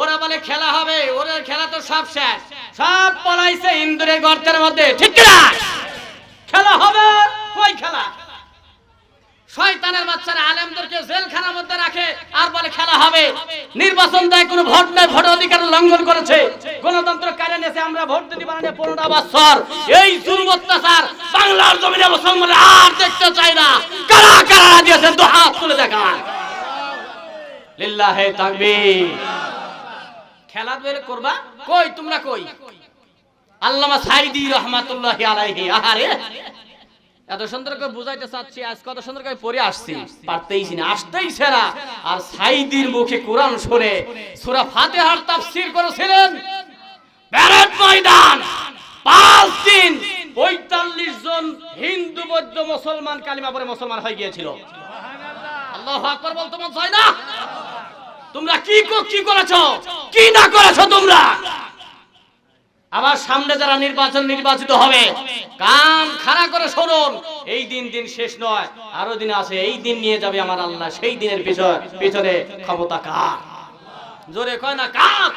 ওরা বলে খেলা হবে ওরা খেলা তো সব শেষ। সব পলাইছে ইন্দুরের গর্তের মধ্যে। ঠিক না খেলা হবে? কই খেলা? শয়তানের বাচ্চারা আলেমদেরকে জেলখানার মধ্যে রাখে, আর বলে খেলা হবে। নির্বাচন দেয়, কোনো ভোট নাই ভোট অধিকার লঙ্ঘন করেছে। গণতন্ত্র কারে নেছে আমরা ভোট দিতে পারি না, পনেরোটা বছর। এই জুলুম অত্যাচার বাংলার জমিনে মুসলমান আর দেখতে চাই না। কারা কারা দিয়েছে দু হাত তুলে দেখান। লিল্লাহে তাকবীর। খেলা বের করবা? কই, তোমরা কই? আল্লামা সাইদি রহমাতুল্লাহি আলাইহি। আহারে। এত সুন্দর করে বুঝাইতে চাচ্ছি, আজ কত সুন্দর করে পড়ে আসছি। পারতেইছি না আসতেই সেরা আর সাইদির মুখে কোরআন শুনে সূরা ফাতিহার তাফসীর করেছিলেন। ব্যারেট ময়দান, পাঁচ দিন পঁয়তাল্লিশ জন হিন্দু, বৌদ্ধ, মুসলমান, কালিমা পরে মুসলমান হয়ে গিয়েছিল। আল্লাহ আকবার বলতে মন চায় না? তোমরা কি কো- করেছ? কি না করেছ তোমরা? আবার সামনে যারা নির্বাচন নির্বাচিত হবে, কান খাড়া করে শুনুন। এই দিন দিন শেষ নয়, আরও দিন আছে, এই দিন নিয়ে যাবে আমার আল্লাহ, সেই দিনের পিছনে ক্ষমতা কার? জোরে কয় না, কার?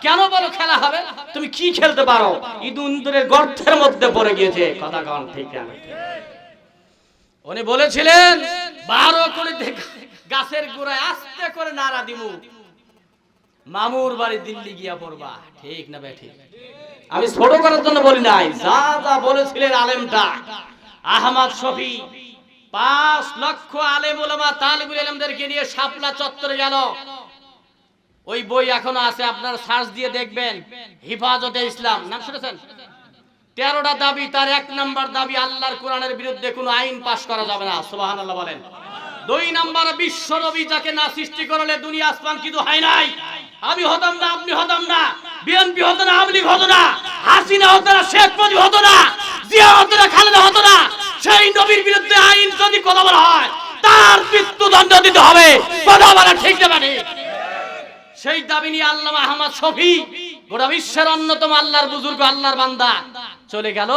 কেন বলো খেলা হবে? তুমি কি খেলতে পারো? ইদুন্দরের গর্তের মধ্যে পড়ে গিয়েছে। কথা কন, ঠিক উনি বলেছিলেন, বারো কোটি গাছের গোড়ায় আস্তে করে নাড়া দিমু। মামুর বাড়ি দিল্লি গিয়া পড়বা। ঠিক না বেঠি? আমি ছোট করার জন্য বলি নাই। যা যা বলেছিলেন আলেমটা। আহমদ শফি, পাঁচ লক্ষ আলেম ওলামা তালিবুল আলমদেরকে নিয়ে শাপলা চত্বরে গেল। ওই বই এখনও আছে, আপনার সার্চ দিয়ে দেখবেন। হিফাজতে ইসলাম। নাম শুনেছেন? তেরোটা দাবি, তার এক নাম্বার দাবি, আল্লাহর কোরআনের বিরুদ্ধে কোনো আইন পাশ করা যাবে না। আল্লাহ বলেন। দুই নাম্বার বিশ্ব নবী যাকে না সৃষ্টি করলে দুনিয়া আসমান কিন্তু হয় নাই। আমি হতাম না, আপনি হতাম না। বিএনপি হতো না, আওয়ামী লীগ হতো না। হাসিনা হতো না, শেখ মুজিব হতো না। জিয়া হতো না, খালেদা হতো না। সেই নবীর বিরুদ্ধে আইন যদি কথা বলা হয়, তার মৃত্যুদণ্ড দিতে হবে। কথা বলা ঠিক না মানে। সেই দাবি নিয়ে আল্লামা আহমদ শফি গোটা বিশ্বের অন্যতম আল্লাহর বুজুর্গ, আল্লাহর বান্দা। চলে গেল।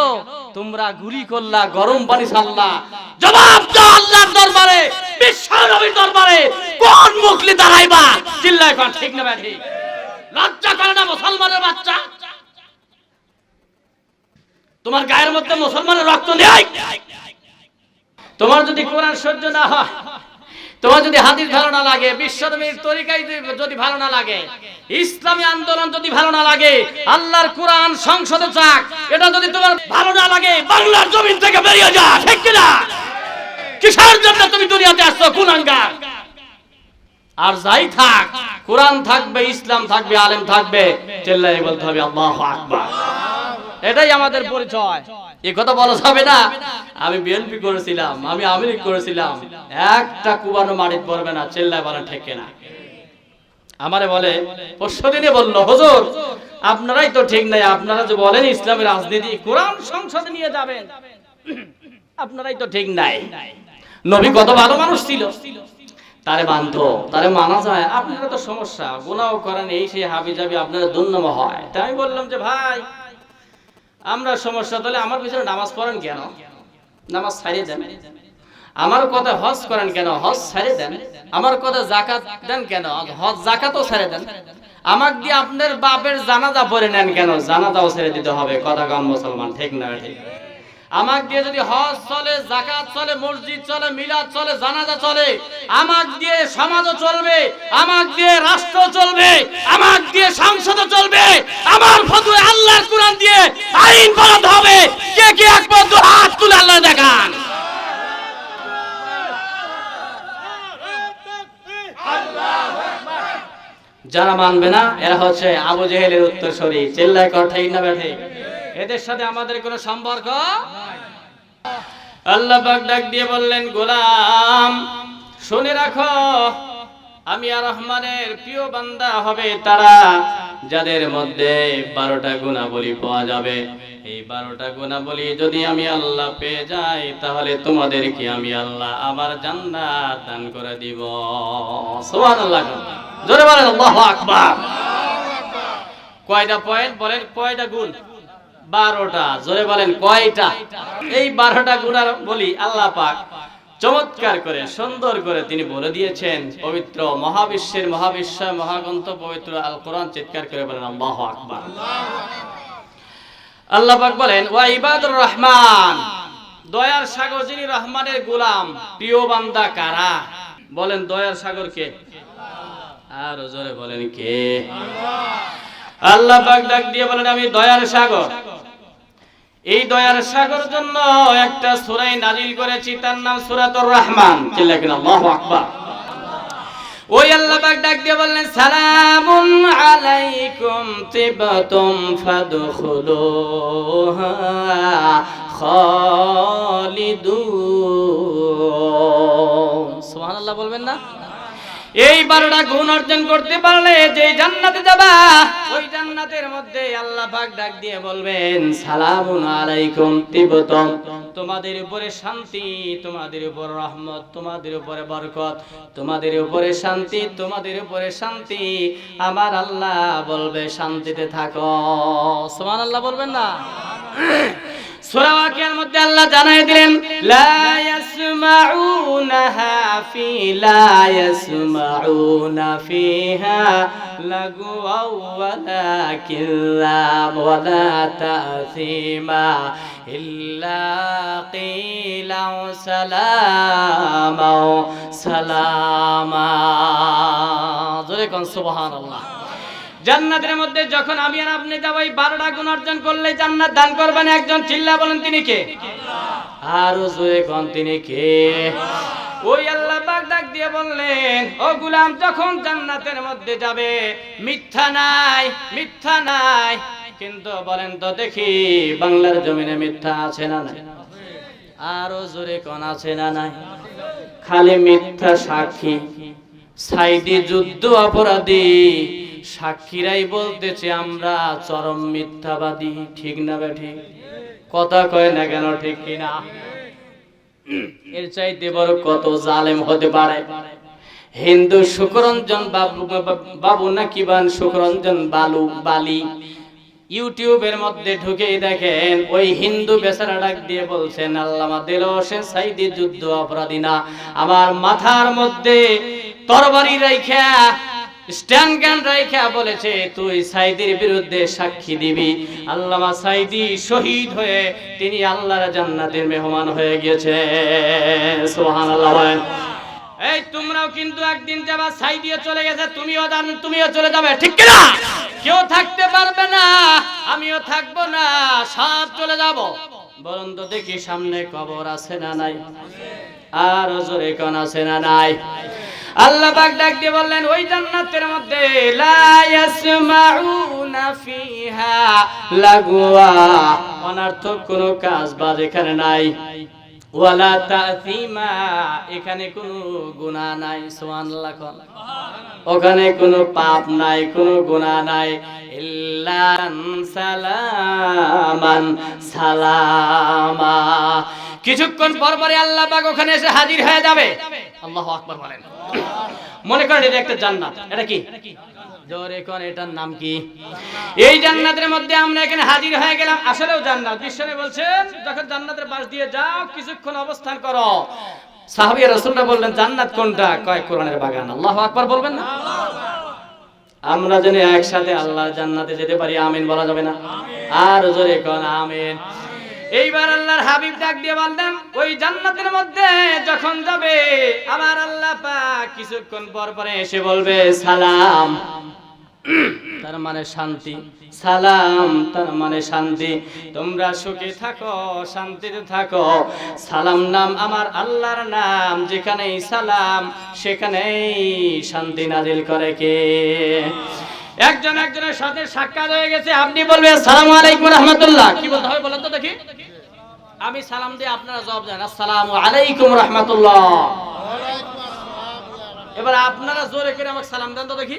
তোমরা গুলি করলা, গরম পানি ছাড়লা। জবাব দাও আল্লাহর দরবারে বিশ্ব নবীর দরবারে। কোন মুখলি দাঁড়াইবা? চিল্লায় কোন, ঠিক না ব্যাঠি লজ্জা করে না মুসলমানের বাচ্চা? তোমার গায়ের মধ্যে মুসলমানের রক্ত নেই? তোমার যদি কোরআন সহ্য না হয় তোমার যদি হাদিস ভালো না লাগে বিশ্বনবীর তরিকাই যদি ভালো না লাগে, ইসলামী আন্দোলন যদি ভালো না লাগে, আল্লাহর কোরআন সংসদে চাক এটা যদি তোমার ভালো না লাগে, বাংলার জমিন থেকে বেরিয়ে যা, ঠিক কিনা? কিসের জন্য তুমি দুনিয়াতে আসছো কুলাঙ্গার আর যাই থাক, কোরআন থাকবে, ইসলাম থাকবে, আলেম থাকবে চেল্লাই বলতে হবে, আল্লাহু আকবার। এটাই আমাদের পরিচয়। এ কথা বলা যাবে না। আমি বিএনপি করেছিলাম, আমি আমেরিক করেছিলাম। একটা কুবানো মাটিত পড়বে না, চেল্লায় বলেন ঠেকে না। আমারে বলে পরশু দিনে বলল, হুজুর, আপনারাই তো ঠিক নাই, আপনারা যে বলেন ইসলামের রাজনীতি, কোরআন সংসদে নিয়ে যাবেন। আপনারাই তো ঠিক নাই। নবী কত ভালো মানুষ ছিল। তারে বান্ধ, তারে মানা যায়। আপনারা তো সমস্যা গুনাও করেন, এই সেই হাবি যাবি আপনারা দুর্নম হয়। তাই আমি বললাম যে, ভাই আমরা সমস্যা, তাহলে আমার পিছনে নামাজ পড়েন কেন? নামাজ ছাড়িয়ে দেন। আমার কথা হজ করেন কেন? হজ ছাড়িয়ে দেন। আমার কথা জাকাত দেন কেন? হজ জাকাতও ছেড়ে দেন। আমাক দিয়ে আপনার বাপের জানাজা পড়ে নেন কেন? জানাজাও ছেড়ে দিতে হবে। কথা কম মুসলমান, ঠিক না, ঠিক? আমাক দিয়ে যদি হজ চলে জাকাত চলে, মসজিদ চলে, মিলাদ চলে, জানাজা চলে, আমাক দিয়ে সমাজও চলবে, আমাক দিয়ে রাষ্ট্র চলবে, আমাক দিয়ে সংসদও চলবে, আমার ফতুয়া আল্লাহর কোরআন দিয়ে আইন বানাতে হবে। কে কে দু হাত তুলে আল্লাহ দেখান? যারা মানবে না, এরা হচ্ছে আবু জেহেলের উত্তরসূরি। চেল্লায় কথাই না বেঠে। এদের সাথে আমাদের কোনো সম্পর্ক আল্লাহ ডাক দিয়ে বললেন, গোলাম, শুনে রাখো, আমি আর রহমানের প্রিয় বান্দা হবে তারা, যাদের মধ্যে বারোটা গুণাবলী পাওয়া যাবে। এই বারোটা গুণাবলী যদি আমি আল্লাহ পেয়ে যাই, তাহলে তোমাদেরকে আমি আল্লাহ আমার জান্নাত দান করে দিব। কয়টা পয়েন্ট? বলেন, কয়টা গুণ? বারোটা, জোরে বলেন কয়টা? এই বারোটা গুণার বলি আল্লাহ পাক চমৎকার করে, সুন্দর করে তিনি বলে দিয়েছেন, পবিত্র মহাবিশ্বের মহাবিশ্ব মহাগ্রন্থ পবিত্র আল কোরআন চিৎকার করে বলেন, আল্লাহ আকবার। আল্লাহ পাক বলেন, ওয়া ইবাদুর রহমান, দয়ার সাগর যিনি রহমানের গোলাম, প্রিয় বান্দা কারা? বলেন, দয়ার সাগর কে? আর জোরে বলেন, কে? আল্লাহ পাক ডাক দিয়ে বলেন, আমি দয়ার সাগর। এই দয়ার সাগর জন্য একটা সুরাই নাজিল করেছি, তার নাম সূরাতুর রহমান। আল্লাহু আকবার। ওই আল্লাহ পাক ডাক দিয়ে বললেন, সালামুন আলাইকুম তিবতুম ফাদখুলুহা খালিদুন। সুবহানাল্লাহ বলবেন না? এই বারোটা গুণ অর্জন করতে পারলে যে জান্নাতে যাবা, ওই জান্নাতের মধ্যে আল্লাহ পাক ডাক দিয়ে বলবেন, সালামুন আলাইকুম তিবতম তোমাদের উপরে শান্তি, তোমাদের উপর রহমত, তোমাদের উপরে বরকত, তোমাদের উপরে শান্তি, তোমাদের উপরে শান্তি। আমার আল্লাহ বলবে, শান্তিতে থাকো। সুবহানাল্লাহ বলবেন না? সূরা ওয়াকিয়ার মধ্যে আল্লাহ জানাই দিলেন, লা ইয়াসমাউনাহা ফি, লা ইয়াসমাউনা ফিহা লাগওয়া ওয়ালা কিল্লাম ওয়ালা তাসিমা ইল্লা কিলা সালামা সালামা। জোরে কোন সুবহানাল্লাহ। জান্নাতের মধ্যে যখন আমি আর আপনি যাব, এই বারোটা গুণ অর্জন করলে জান্নাত দান করবেন একজন। চিল্লা বলেন তিনি কে? আরও জোরে কোন তিনি কে? ওই আল্লাহ পাক ডাক দিয়ে বললেন, ও গুলাম, যখন জান্নাতের মধ্যে যাবে, মিথ্যা নাই মিথ্যা নাই। কিন্তু বলেন তো দেখি, বাংলার জমিনে মিথ্যা আছে না নাই? আরও জোরে কোন আছে না নাই? খালি মিথ্যা সাক্ষী সাইডি যুদ্ধ অপরাধী সাক্ষীরাই বলতেছে, আমরা চরম মিথ্যাবাদী, ঠিক না বে ঠিক? কথা কয় না কেন, ঠিক কিনা এর চাইতে বড় কত জালেম হতে পারে? হিন্দু সুকরঞ্জন বাবু বাবু নাকি বান সুকরঞ্জন বালু, বালি? ইউটিউবের মধ্যে ঢুকে দেখেন, ওই হিন্দু বেচারা ডাক দিয়ে বলছেন, আল্লামা দিল হোসেন সাইদি যুদ্ধ অপরাধী না। আমার মাথার মধ্যে তরবারি রাইখা স্ট্যান্ড গান রাইখা বলেছে, তুই সাইদির বিরুদ্ধে সাক্ষী দিবি। আল্লামা সাইদি শহীদ হয়ে তিনি আল্লাহর জান্নাতের মেহমান হয়ে গিয়েছে। সুবহানাল্লাহ এই তোমরাও কিন্তু একদিন যাবা ছাই দিয়ে চলে গেছে, তুমিও জান তুমিও চলে যাবে, ঠিক কিনা? কেউ থাকতে পারবে না, আমিও থাকব না, সব চলে যাব। বলুন তো দেখি সামনে কবর আছে না নাই? আর জোরে কোন আছে না নাই? আল্লাহ পাক ডাক দিয়ে বললেন, ওই জান্নাতের মধ্যে লা ইয়াসমাউনা ফিহা লাগওয়া অনর্থক কোনো কাজ বাজ এখানে নাই। ওয়ালা তাসিমা এখানে কোনো গুনাহ নাই, সুবহানাল্লাহ ওখানে কোনো পাপ নাই, কোনো গুনাহ নাই। ইল্লা সালামান, সালামা। কিছুক্ষণ পর পরে আল্লাহ পাক ওখানে এসে হাজির হয়ে যাবে। আল্লাহু আকবার বলেন। মনে করেন এটা একটা জান্নাত। এটা কি? জোরে কোন, এটার নাম কি? এই জান্নাতের মধ্যে আমরা এখানে হাজির হয়ে গেলাম। আসলেও জান্নাত। বিশ্বনে বলছেন, যখন জান্নাতের পাশ দিয়ে যাও, কিছুক্ষণ অবস্থান করো। সাহাবিয়া রাসূলরা বললেন, জান্নাত কোনটা? কয়, কোরআনের বাগান। আল্লাহু আকবার বলবেন না? আমরা যেন একসাথে আল্লাহর জান্নাতে যেতে পারি, আমিন বলা যাবে না? আর জোরে কোন, আমিন। এইবার আল্লাহর হাবিব ডাক দিয়ে বললেন, ওই জান্নাতের মধ্যে যখন যাবে, আমার আল্লাহ পাক কিছুক্ষণ পর পরে এসে বলবে, সালাম। তার মানে শান্তি। সালাম, তার মানে শান্তি। তোমরা সুখে থাকো, শান্তিতে থাকো। সালাম নাম আমার আল্লাহর নাম, যেখানেই সালাম, সেখানেই শান্তি নাজিল করে কে? একজন একজনের সাথে সাক্ষাৎ হয়ে গেছে। আপনি বলবেন, সালাম আলাইকুম রহমতুল্লাহ। কি বলতে হবে বলেন তো দেখি। আমি সালাম দিয়ে আপনারা জবাব দেন, আসসালামু আলাইকুম রহমতুল্লাহ। এবার আপনারা জোরে করে আমাকে সালাম দেন তো দেখি।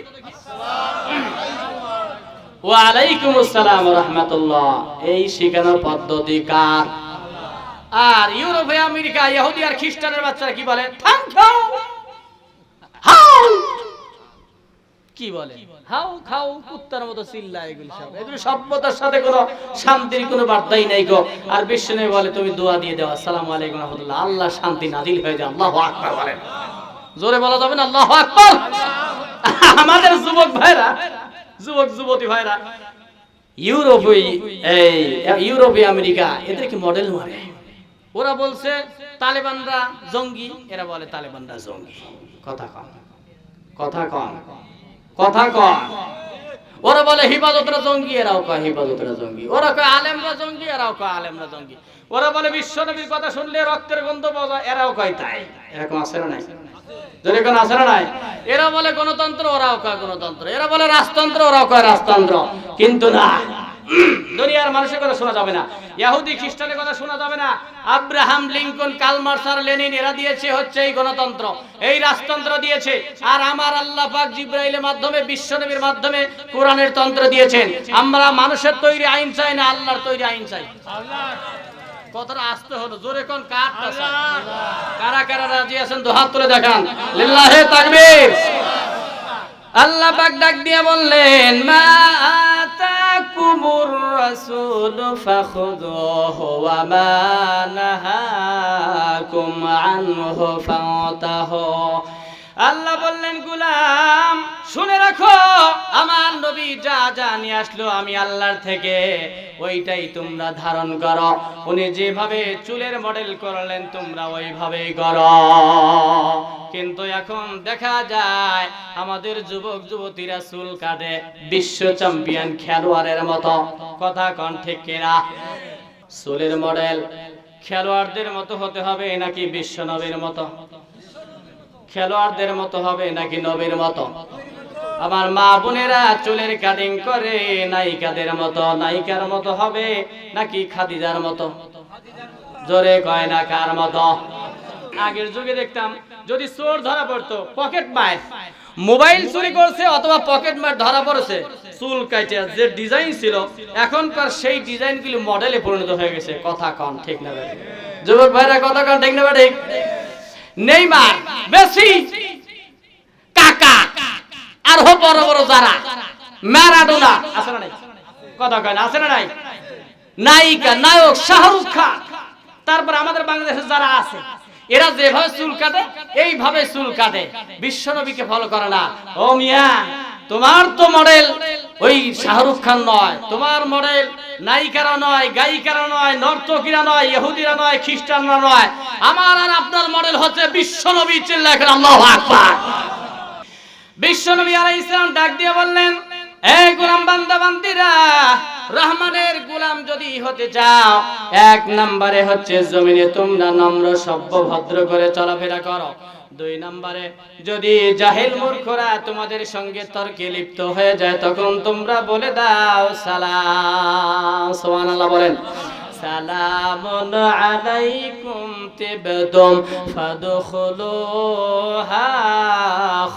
ওয়ালাইকুম আসসালাম রহমতুল্লাহ। এই শেখানোর পদ্ধতি কার? আর ইউরোপে, আমেরিকা, ইহুদি আর খ্রিস্টানের বাচ্চারা কি বলে? থ্যাংক ইউ কি বলে? হাউ খাও, কুত্তার মতো চিল্লা এগুলি সব। এগুলি সভ্যতার সাথে কোনো শান্তির কোনো বার্তাই নাই গো। আর বিষ্ণু বলে, তুমি দোয়া দিয়ে দাও। আসসালামু আলাইকুম রহমতুল্লাহ। আল্লাহ শান্তি নাজিল হয়ে যায় আল্লাহ আকবার বলেন। জোরে বলা যাবে না? আল্লাহ আকবার। আমাদের যুবক ভাইরা, যুবক, যুবতী ভাইরা, ইউরোপে এই, ইউরোপে আমেরিকা এদেরকে মডেল মারে? ওরা বলছে, তালেবানরা জঙ্গি। এরা বলে, তালেবানরা জঙ্গি। কথা কম। কথা কম। কথা কয়। ওরা বলে, হিফাজতরা জঙ্গি, এরাও কয় হিফাজতরা জঙ্গি। ওরা কয়, আলেমরা জঙ্গি, এরাও কয় আলেমরা জঙ্গি। ওরা বলে, বিশ্ব বিশ্বনবীর কথা শুনলে রক্তের গন্ধ যায়, এরাও কয় তাই। এরকম আছে না নাই? যদি কোন আছে না নাই? এরা বলে, গণতন্ত্র, ওরাও কয় গণতন্ত্র। এরা বলে, রাজতন্ত্র, ওরাও কয় রাজতন্ত্র। কিন্তু না। দুনিয়ার মানুষের কথা শোনা যাবে না। ইহুদি খ্রিস্টানের কথা শোনা যাবে না। আব্রাহাম লিঙ্কন কালমার্সার লেনিন এরা দিয়েছে হচ্ছে এই গণতন্ত্র। এই রাজতন্ত্র দিয়েছে। আর আমার আল্লাহ পাক জিব্রাইলের মাধ্যমে, বিশ্বনবীর মাধ্যমে কোরআনের তন্ত্র দিয়েছেন। আমরা মানুষের তৈরি আইন চাই না আল্লাহর তৈরি আইন চাই। কতটা আসতে হলো, জোরে কোন কারা কারা রাজি আছেন, দু হাত তুলে দেখান। আল্লাহ ডাক দিয়ে বললেন, মা আতাকুমুর রাসূল ফাখুযুহু ওয়া মা নাহাকুম আনহু ফাতাহু আল্লাহ বললেন, গুলাম, শুনে রাখো, আমার নবী যা যা নিয়ে আসলো আমি আল্লাহর থেকে, ওইটাই তোমরা ধারণ করো। উনি যেভাবে চুলের মডেল করলেন, তোমরা ওইভাবেই করো। কিন্তু এখন দেখা যায়, আমাদের যুবক, যুবতীরা চুল কাটে বিশ্ব চ্যাম্পিয়ন খেলোয়াড়ের মতো। কথা কন ঠিক কিনা? চুলের মডেল খেলোয়াড়দের মতো হতে হবে নাকি বিশ্ব নবীর মতো? খেলোয়াড়দের মতো হবে নাকি নবীর মতো? আমার মা বোনেরা চুলের কাটিং করে নায়িকাদের মতো, নায়িকার মতো হবে নাকি খাদিজার মতো? জোরে কয় না কার মতো? আগের যুগে দেখতাম, যদি চোর ধরা পড়তো পকেট মার মোবাইল চুরি করছে অথবা পকেট মার ধরা পড়েছে। চুল কাটে যে ডিজাইন ছিল এখনকার সেই ডিজাইনগুলি মডেলে পরিণত হয়ে গেছে। কথা কম ঠিক না? যুবক ভাইরা, কথা কন, ঠিক না ঠিক? নেইমার, মেসি, কাকা, আর হো বড় বড় যারা, ম্যারাডোনা, আছে না নাই? কথা কয় না, আছে না নাই? নায়িকা, নায়ক, শাহরুখ খান। তারপর আমাদের বাংলাদেশে যারা আছে, এরা যেভাবে চুল কাটে এইভাবে চুল কাটে বিশ্বনবীকে ফলো করে না। ও মিয়া তোমার তো মডেল ওই শাহরুখ খান নয়, তোমার মডেল নায়িকারা নয়, গায়িকারা নয়, নর্তকীরা নয়, ইহুদিরা নয়, খ্রিস্টানরা নয়। আমার আর আপনার মডেল হচ্ছে বিশ্বনবী চিল্লা এখন আল্লাহু আকবার। বিশ্বনবী আলাইহিস সালাম ডাক দিয়ে বললেন এই গোলাম বান্দা, বান্দিরা, রহমানের গোলাম যদি হতে চাও, এক নম্বরে হচ্ছে জমিনে তোমরা নম্র, সভ্য, ভদ্র করে চলাফেরা করো। দুই নম্বরে, যদি জাহিল মূর্খরা তোমাদের সঙ্গে তর্কে লিপ্ত হয়ে যায়, তখন তোমরা বলে দাও, সালাম। সুবহানাল্লাহ বলেন। সালামুন আলাইকুম তিবতুম ফাদখুলুহা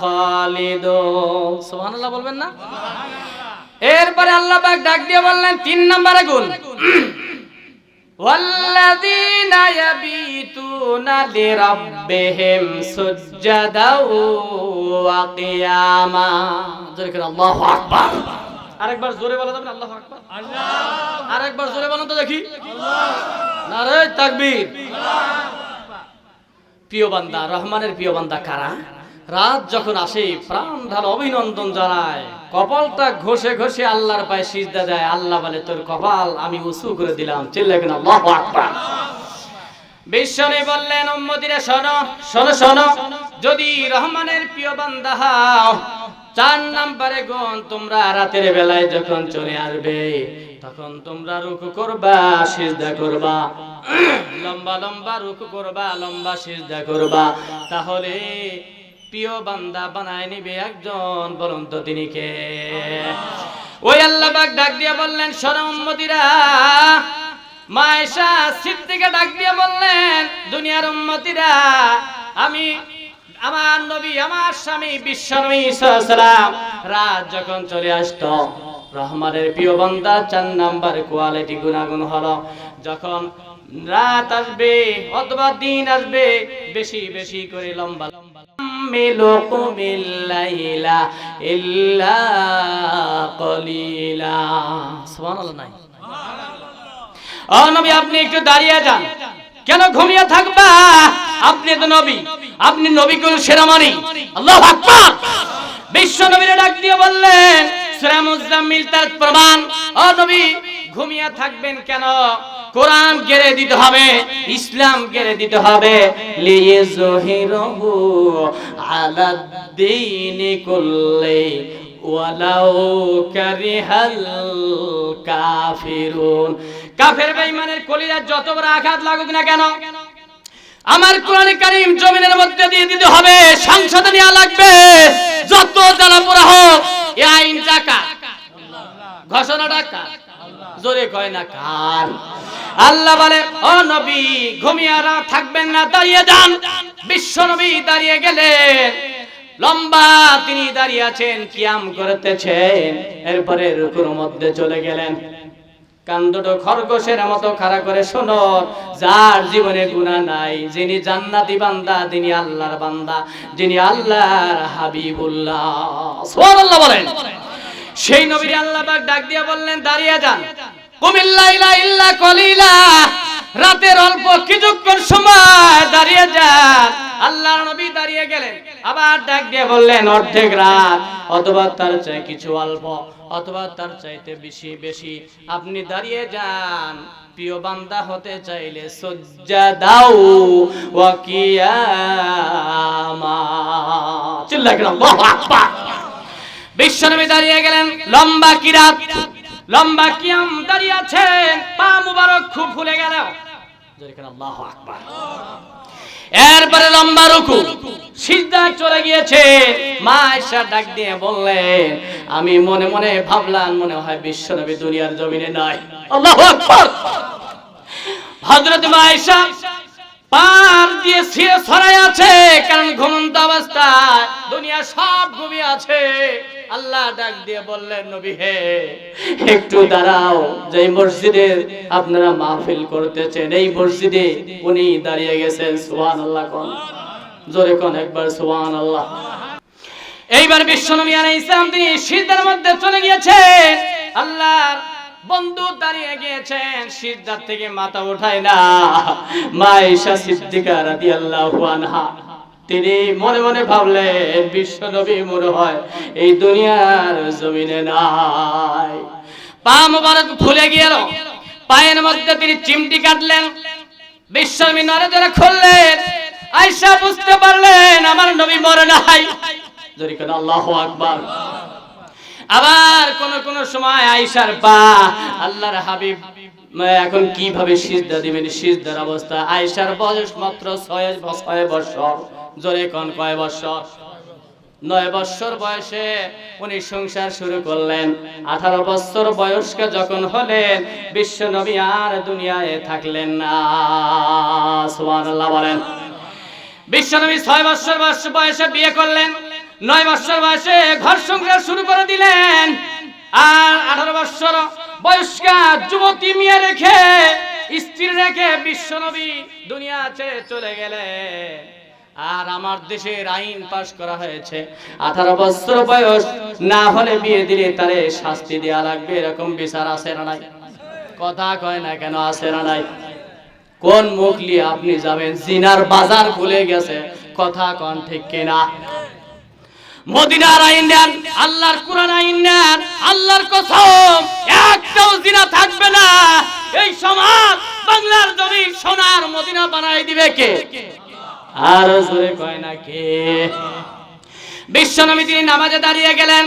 খালিদুন। সুবহানাল্লাহ বলবেন না? এরপরে আল্লাহ পাক ডাক দিয়ে বললেন, তিন নম্বরে গুণ। والذين يبيتون لربهم سجدا وقياما জোরে করে আল্লাহু আকবার আরেকবার জোরে বলা যাবে না আল্লাহু আকবার আল্লাহ আরেকবার জোরে বলুন তো দেখি নারে তাকবীর প্রিয় বান্দা রহমানের প্রিয় বান্দা কারা রাত যখন আসে প্রাণ ঢাল অভিনন্দন জানায় কপালটা ঘষে ঘষে আল্লাহর পায়ে সিজদা দেয়। আল্লাহ বলে, তোর কপাল আমি উঁচু করে দিলাম। চিল্লা কিনা? আল্লাহু আকবার। বিশ্বনে বললেন, উম্মতিরা, শোনো শোনো শোনো। যদি রহমানের প্রিয় বান্দা হও, চার নাম্বারে গুণ তোমরা রাতের বেলায় যখন চলে আসবে, তখন তোমরা রুকু করবা, সিজদা করবা। লম্বা লম্বা রুকু করবা, লম্বা সিজদা করবা। তাহলে প্রিয় বান্দা বানায় নিবে একজন বলুন তো তিনি কে? ওই আল্লাহ পাক ডাক দিয়ে বললেন উম্মতিরা। মায়েশা সিদ্দিকে ডাক দিয়ে বললেন দুনিয়ার উম্মতিরা আমি আমার নবী আমার স্বামী বিশ্বনবী সাল্লাম রাত যখন চলে আসতো রহমানের প্রিয় বান্দা চার নাম্বার কোয়ালিটি গুণাগুণ হলো যখন রাত আসবে অথবা দিন আসবে বেশি বেশি করে লম্বা লম্বা নাই। ও নবী আপনি একটু দাঁড়িয়ে যান। কেন ঘুমিয়ে থাকবা? আপনি তো নবী। আপনি নবী কোন সেরামানি আল্লাহু আকবার। বিশ্ব নবীর ডাক দিয়ে বললেন সূরা মুজাম্মিল তার প্রমাণ। ও নবী ঘুমিয়ে থাকবেন কেন? কোরআন গেড়ে দিতে হবে, ইসলাম গেড়ে দিতে হবে। ওয়ালাউ কারিহাল কাফিরুন। কাফের কলিজা যত বড় আঘাত লাগুক না কেন, আমার কোরআনে কারীম জমিনের মধ্যে দিয়ে দিতে হবে, সংসদে নেওয়া লাগবে। যত জ্বালা পোড়া হোক আইন টাকা ঘোষণা টাকা জোরে কয় না, কার? আল্লাহ বলে, ও নবী ঘুমিয়ে আর থাকবেন না, দাঁড়িয়ে যান। বিশ্ব নবী দাঁড়িয়ে গেলেন। লম্বা তিনি দাঁড়িয়ে আছেন, কিয়াম করতেছেন। এরপরে রুকুর মধ্যে চলে গেলেন। কান খরগোশের মতো খাড়া করে, শোনো, যার জীবনে গুণা নাই, যিনি জান্নাতি বান্দা, তিনি আল্লাহর বান্দা, যিনি আল্লাহর হাবিবুল্লাহ। সুবহানাল্লাহ বলেন। সেই নবীর আল্লাহ পাক ডাক দিয়ে বললেন, দাঁড়িয়ে যান। কুমিল্লাইলা ইল্লা কলিলা। রাতের অল্প কিছুক্ষণ সময় দাঁড়িয়ে যান। আল্লাহর নবী দাঁড়িয়ে গেলেন। আবার ডাক দিয়ে বললেন, অর্ধেক রাত। অথবা তার চাই কিছু অল্প, অথবা তার চাইতে বেশি বেশি। আপনি দাঁড়িয়ে যান। প্রিয় বান্দা হতে চাইলে সজ্জা দাও। ওয়া কিয়ামা চিল্লা আল্লাহু বিশ্বনবী দাঁড়িয়ে গেলেন। লম্বা কিরাত, লম্বা কিয়াম দাঁড়িয়ে আছেন পা মুবারক খুব ফুলে গেল। আল্লাহু আকবার। এরপরে লম্বা রুকু, সিজদা চলে গিয়েছে। মা আয়েশা ডাক দিয়ে বললেন, আমি মনে মনে ভাবলাম, মনে হয় বিশ্বনবী দুনিয়ার জমিনে নাই। আল্লাহু আকবার। হযরত মা আয়েশা পার দিয়ে ছিঁড়ে ছড়াই আছে, কারণ ঘুমন্ত অবস্থায় দুনিয়া সব ঘুমিয়ে আছে। আল্লাহ ডাক দিয়ে বললেন, নবী হে, একটু দাঁড়াও যে মসজিদে আপনারা মাহফিল করতেছেন, এই মসজিদে উনি দাঁড়িয়ে গেছেন সুবহান আল্লাহ কোন। জোরে কোন একবার সুবহান আল্লাহ এইবার বিশ্বনবী আলাইহিস সালাম, তিনি সিজদার মধ্যে চলে গিয়েছেন। আল্লাহর বন্ধু দাঁড়িয়ে গিয়েছেন সিজদার থেকে মাথা ওঠায় না। মা ঈশা সিদ্দিকা আনহা। তিনি মনে মনে ভাবলেন, বিশ্ব নবী মনে হয় এই দুনিয়ার জমিনে নাই। পা মোবারক ফুলে গেল। পায়ের মধ্যে তিনি চিমটি কাটলেন। বিশ্বনবী নরে ধরে খুললেন। আয়েশা বুঝতে পারলেন, আমার নবী মরে নাই। জোরে করে আল্লাহু আকবার। আবার কোন কোন সময় আয়েশার পা আল্লাহর হাবিব এখন কীভাবে সিজদা দিবেন? সিজদার অবস্থা। আয়েশার বয়স মাত্র ছয় ছয় বছর। জোরে কোন, কয় বছর? নয় বছর বয়সে উনি সংসার শুরু করলেন। আঠারো বছর বয়স্ক যখন হলেন, বিশ্ব নবী আর দুনিয়ায় থাকলেন না। বলেন। বিশ্বনবী ছয় বছর বয়স, বয়সে বিয়ে করলেন। নয় বছর বয়সে ঘর সংসার শুরু করে দিলেন। আর আঠারো বছর বয়স্কা যুবতী মেয়ে রেখে স্ত্রী রেখে বিশ্বনবী দুনিয়া ছেড়ে চলে গেলেন আর আমার দেশের আইন পাশ করা হয়েছে। আঠারো বছর বয়স না হলে বিয়ে দিলে তারে শাস্তি দেওয়া লাগবে, এরকম বিচার আছে না নাই? কথা কয় না কেন আছে না নাই? কোন মুখ নিয়ে আপনি যাবেন? জিনার বাজার খুলে গেছে, কথা কন ঠিক কিনা? মদিনার আইন নেন আল্লাহর কোরআন আইন নেন আল্লাহর কসম, একটাও জিনা থাকবে না। এই সমাজ বাংলার জমি সোনার মদিনা বানাই দিবে কে? আর জোরে কয় না কে? বিশ্বনবী তিনি নামাজে দাঁড়িয়ে গেলেন,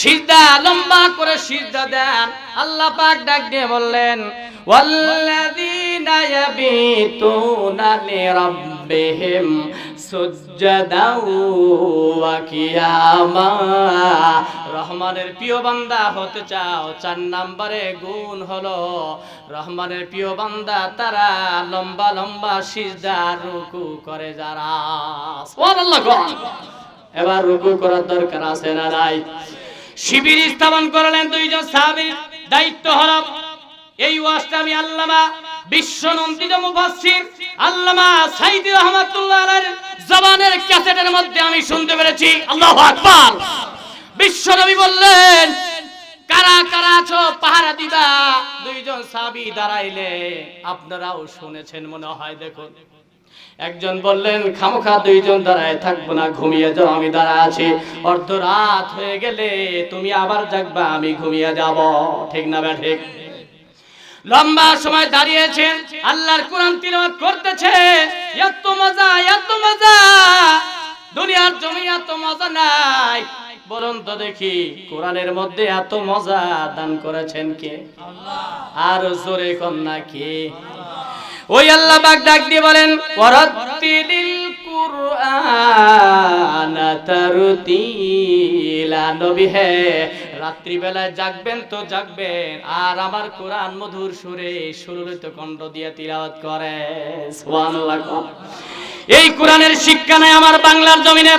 সিজদা লম্বা করে সিজদা দেন। আল্লাহ পাক ডাক দিয়ে বললেন, ওয়াল্লাযীনা ইয়াবিতুনা লিরাব্বিহিম রহমানের প্রিয় বান্দা হতে চাও, চার নাম্বারে গুণ হলো। রহমানের প্রিয় বান্দা, তারা লম্বা লম্বা সিজদা রুকু করে যারা। এবার রুকু করার দরকার আছে না নাই? শিবির স্থাপন করলেন দুইজন সাহাবীর। দায়িত্ব হলো এই ওয়াজটা আমি আল্লামা বিশ্বনন্দিত মুফাসসির আল্লামা সাইদি রহমাতুল্লাহ আলাইহির জবানের ক্যাসেটের মধ্যে আমি শুনতে পেরেছি। আল্লাহু আকবার। বিশ্বনবী বললেন, কারা কারা আছো? পাহারা দিবা। দুইজন সাহাবী দাঁড়াইলে আপনারাও শুনেছেন মনে হয়, দেখুন। একজন বললেন, খামোখা, দুইজন দাঁড়ায় থাকব না, ঘুমিয়ে যাও, আমি দাঁড়া আছি। অর্ধ রাত হয়ে গেলে তুমি আবার জাগবা, আমি ঘুমিয়ে যাব। ঠিক না ব্যা ঠিক লম্বা সময় দাঁড়িয়েছেন, আল্লাহর কোরআন তিলাওয়াত করতেছে। এত মজা এত মজা। দুনিয়ার জমি এত মজা নাই। বলুন তো দেখি, কোরআনের মধ্যে এত মজা দান করেছেন কে? আর জোরে কন্যা কে? ওই আল্লাহ বাগ ডাক দিয়ে বলেন, ওয়ারাত্তিলিল কুরআন তারতিলা। নবী হে রাত্রি বেলায় জাগবেন তো জাগবেন। আর আমার কোরআন মধুর সুরে সুললিত কণ্ঠ দিয়ে তিলাওয়াত করে। এই কোরআনের শিক্ষা নাই আমার বাংলার জমিনে।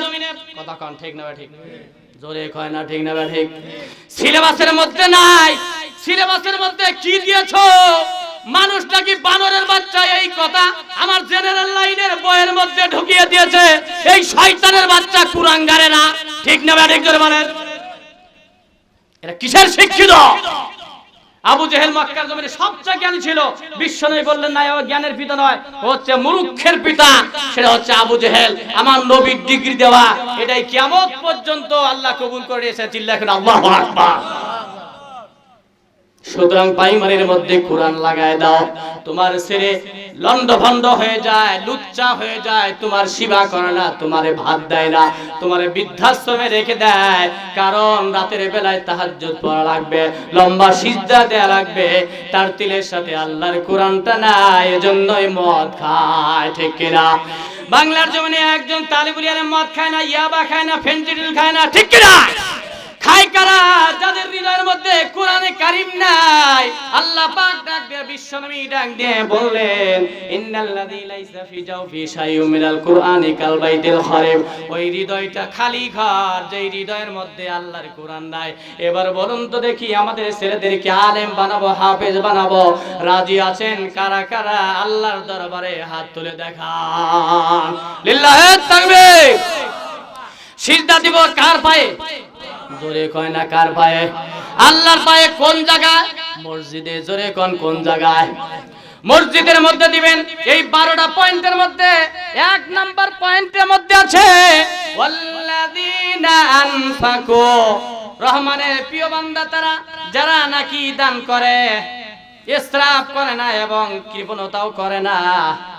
কথা কন, ঠিক না ঠিক জোরে কয় না, ঠিক না ঠিক সিলেবাসের মধ্যে নাই। সিলেবাসের মধ্যে কি দিয়েছ? মানুষটা কি বানরের বাচ্চা? এই কথা আমার জেনারেল লাইনের বইয়ের মধ্যে ঢুকিয়ে দিয়েছে। এই শয়তানের বাচ্চা কুরাঙ্গারে না। ঠিক না জোরে বলেন? কিসের শিক্ষিত? আবু জেহেল মক্কার জমিনে সবচেয়ে জ্ঞানী ছিল। বিশ্ব নয় বললেন, না ও জ্ঞানের পিতা নয় হচ্ছে মূর্খের পিতা, সেটা হচ্ছে আবু জেহেল। আমার নবীর ডিগ্রি দেওয়া, এটাই কিয়ামত পর্যন্ত আল্লাহ কবুল করে এসে চিল্লা এখন আল্লাহু আকবার। সুতরাং প্রাইমারির মধ্যে কোরআন লাগায় দাও। তোমার ছেলে লন্ড ভন্ড হয়ে যায়, লুচ্চা হয়ে যায়, তোমার সেবা করে না, তোমারে ভাত দেয় না, তোমারে বৃদ্ধাশ্রমে রেখে দেয়। কারণ রাতের বেলায় তাহাজ্জুদ পড়া লাগবে, লম্বা সিজদা দেয়া লাগবে। তার তিলের সাথে আল্লাহর কোরআনটা নাই, এজন্যই মদ খায়, ঠিক কিনা? বাংলার জমিনে একজন তালিবুলিয়ারে মদ খায় না, ইয়াবা খায় না ফেন্সিডিল খায় না, ঠিক কিনা? খাই কারা? যাদের মধ্যে কোরআনে কারিম নাই, আল্লাহ ডাক দিয়ে বিশ্বনবী বললেন, ইন্নাল্লাযী ওই হৃদয়টা খালি ঘর, যেই হৃদয়ের মধ্যে আল্লাহর কোরআন নাই। এবার বলুন তো দেখি আমাদের ছেলেদেরকে আলেম বানাবো, হাফেজ বানাবো। রাজি আছেন? কারা কারা? আল্লাহর দরবারে হাত তুলে দেখান। লিল্লাহে তাকবীর! দিব কার পায়ে? জোরে কয় না কার পায়ে? আল্লাহর পায়ে কোন জায়গায়? মসজিদে জোরে কোন কোন জায়গায়? মসজিদের মধ্যে দিবেন, এই বারোটা পয়েন্টের মধ্যে, এক নাম্বার পয়েন্টের মধ্যে আছে রহমানের প্রিয় বান্দা তারা, যারা নাকি দান করে। ইসরাফ করে না এবং কৃপণতাও করে না।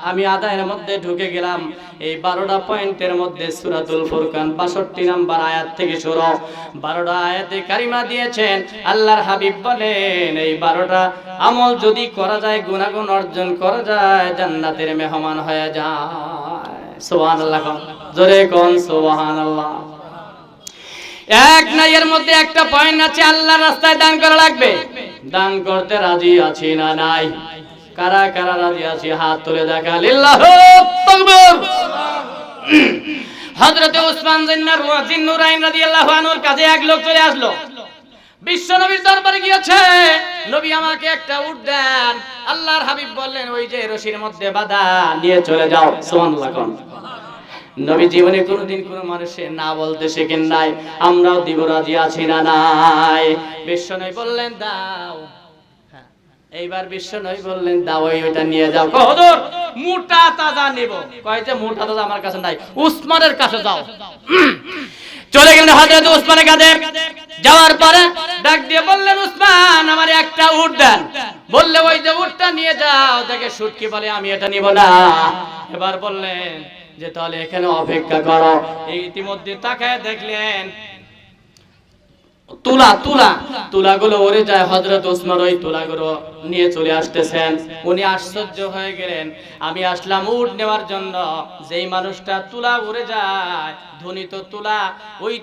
আমি আদায়ের মধ্যে ঢুকে গেলাম। এই বারোটা পয়েন্টের মধ্যে সুরাতুল ফুরকান বাষট্টি নাম্বার আয়াত থেকে শুরু। বারোটা আয়াতে কারিমা দিয়েছেন, আল্লাহর হাবিব বলেন, এই বারোটা আমল যদি করা যায় গুণাগুণ অর্জন করা যায়, জান্নাতের মেহমান হয়ে যায়। সোহান আল্লাহ জোরে কোন সোহান আল্লাহ এক নাই, এর মধ্যে একটা পয়েন্ট আছে, আল্লাহর রাস্তায় দান করা লাগবে। দান করতে রাজি আছি না নাই? কারা কারা রাজি আছি? হাত তুলে দেখা। লিল্লাহু তাকবীর হযরতে উসমান জিন্নার জিন্নুরাইন রাদিয়াল্লাহু আনহুর কাছে এক লোক চলে আসলো। বিশ্ব নবীর দরবারে গিয়েছে, নবী, আমাকে একটা উট দেন। আল্লাহর হাবিব বললেন, ওই যে রশির মধ্যে বাঁধা, নিয়ে চলে যাও। সুবহানাল্লাহ নবী জীবনে কোনোদিন কোনো মানুষের না বলতে শেখেন নাই আমরাও দিব রাজি আছি না নাই। বিশ্ব নয় বললেন দাও। হ্যাঁ, এইবার বিশ্ব নয় বললেন দাও ওইটা নিয়ে যাও। কহদর মোটা তাজা নেব। কয় যে মোটা তাজা আমার কাছে নাই উসমানের কাছে যাও। চলে গেলেন হযরত উসমানের কাছে। যাওয়ার পরে ডাক দিয়ে বললেন উসমান আমার একটা উট দেন। বললে ওই যে উটটা নিয়ে যাও। দেখে সুটকি বলে আমি এটা নিব না। এবার বললেন যে তাহলে এখানে অপেক্ষা করো। ইতিমধ্যে তাকায় দেখলেন তুলা তুলা। তুলাগুলো ওরে যায় হযরত ওসমান, ওই তুলাগুলো নিয়ে চলে আসতেছেন। উনি আশ্চর্য হয়ে গেলেন। আমি আসলাম উট নেওয়ার জন্য। যেই মানুষটা তুলা উড়ে যায় তুলা, ওই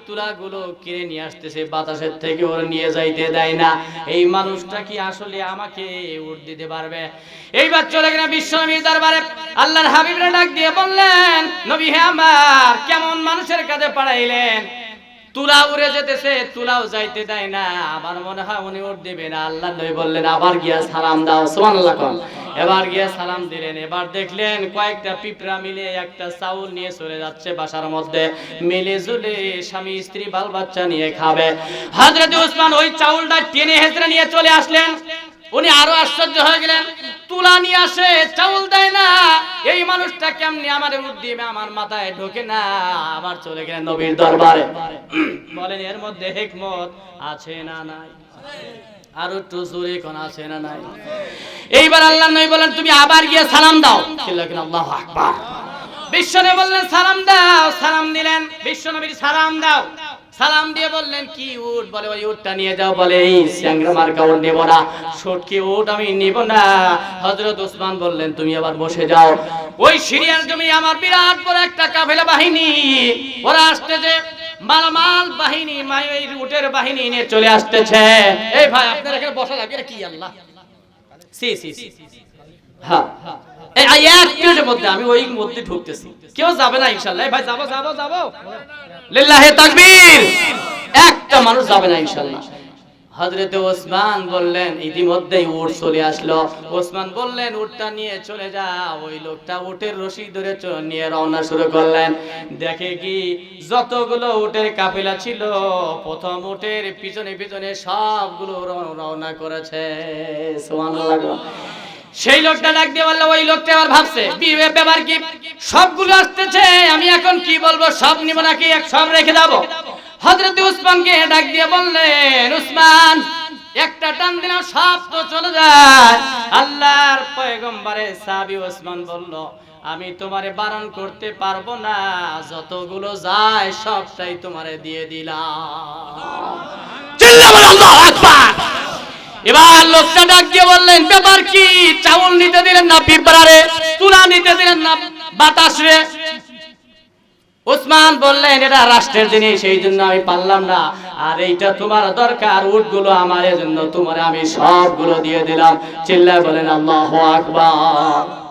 কিনে নিয়ে আসতেছে, বাতাসের থেকে ওর নিয়ে যাইতে দেয় না। এই মানুষটা কি আসলে আমাকে উট দিতে পারবে? এইবার চলে গেলেন বিশ্বনবীর দরবারে। আল্লাহর হাবিবরে ডাক দিয়ে বললেন, নবী হে আমার, কেমন মানুষের কাছে পাঠাইলেন? তুলা উড়ে যেতেছে, তুলাও যাইতে দেয় না। আমার মনে হয় উনি উঠ দিবে না। আল্লাহ নবী বললেন, আবার গিয়া সালাম দাও, সুবহানাল্লাহ কোন। এবার গিয়া সালাম দিলেন। এবার দেখলেন কয়েকটা পিঁপড়া মিলে একটা চাউল নিয়ে চলে যাচ্ছে বাসার মধ্যে। মিলে জুলে স্বামী, স্ত্রী, বাল বাচ্চা নিয়ে খাবে। হযরত উসমান ওই চাউলটা টেনে হেঁচড়ে নিয়ে চলে আসলেন। উনি আরও আশ্চর্য হয়ে গেলেন, তুলা নিয়ে আসে, চাউল দেয় না। এই মানুষটা কেমনি আমার উঠ দিবে আমার মাথায় ঢোকে না? আবার চলে গেলেন নবীর দরবারে। বলেন, এর মধ্যে হেকমত আছে না নাই? আর একটু জোরে কোন আছে না নাই? এইবার আল্লাহ নবী বলেন, তুমি আবার গিয়ে সালাম দাও। চিল্লাকিন আল্লাহু আকবার। বিশ্বনবী বললেন, সালাম দাও। সালাম দিলেন, বিশ্বনবীর সালাম দাও। সালাম দিয়ে বললেন, কি উট? বলে, ওই উটটা নিয়ে যাও। বলে, এই স্যাংরা মার্কা উট নেব না। সটকি উট আমি নিব না। হযরত ওসমান বললেন, তুমি আবার বসে যাও। ওই সিরিয়ার জমি আমার বিরাট বড় একটা কাফেলা বাহিনী। ওরা আসতেছে মালামাল বাহিনী ওই উটের বাহিনী নিয়ে চলে আসতেছে। এই ভাই, আপনার এখানে বসা লাগবে কি আল্লাহ? C C C. হ্যাঁ। এই এক মিনিটের মধ্যে আমি ওই মধ্যে ঢুকতেছি। কেউ যাবে না ইনশাআল্লাহ এই ভাই, যাব যাব যাব। লিল্লাহে তাকবীর। একটা মানুষ যাবে না ইনশাআল্লাহ হযরতে ওসমান বললেন, ইতিমধ্যেই উট চলে আসলো। ওসমান বললেন, উটটা নিয়ে চলে যা ওই লোকটা উটের রশি ধরে নিয়ে রওনা শুরু করলেন। দেখে কি যতগুলো উটের কাফেলা ছিল, প্রথম উটের পিছনে পিছনে সবগুলো রওনা করেছে। সুবহানাল্লাহ। সেই লোকটা ডাক দিয়ে বলল, ওই লোকটা আবার ভাবছে। বিয়ে ব্যাপার কি? সবগুলো আসতেছে, আমি এখন কি বলব, সব নিব নাকি? এক সব রেখে যাব। হযরত উসমানকে ডাক দিয়ে বললেন, উসমান, একটা টান দিলাম সব তো চলে যায়। আল্লাহর পয়গম্বরে সাহাবী উসমান বলল, আমি তোমারে বারণ করতে পারব না, যতগুলো যায় সবটাই তোমারে দিয়ে দিলাম চিল্লা বলে আল্লাহু আকবার এবার লোকটা বললেন, ব্যাপার কি? চাউল নিতে দিলেন না তুলা নিতে দিলেন না বাতাসরে ওসমান বললেন, এটা রাষ্ট্রের জিনিস সেই জন্য আমি পারলাম না। আর এইটা তোমার দরকার, উটগুলো আমার জন্য তোমার আমি সবগুলো দিয়ে দিলাম। চিল্লায় বলেন আল্লাহ আকবার।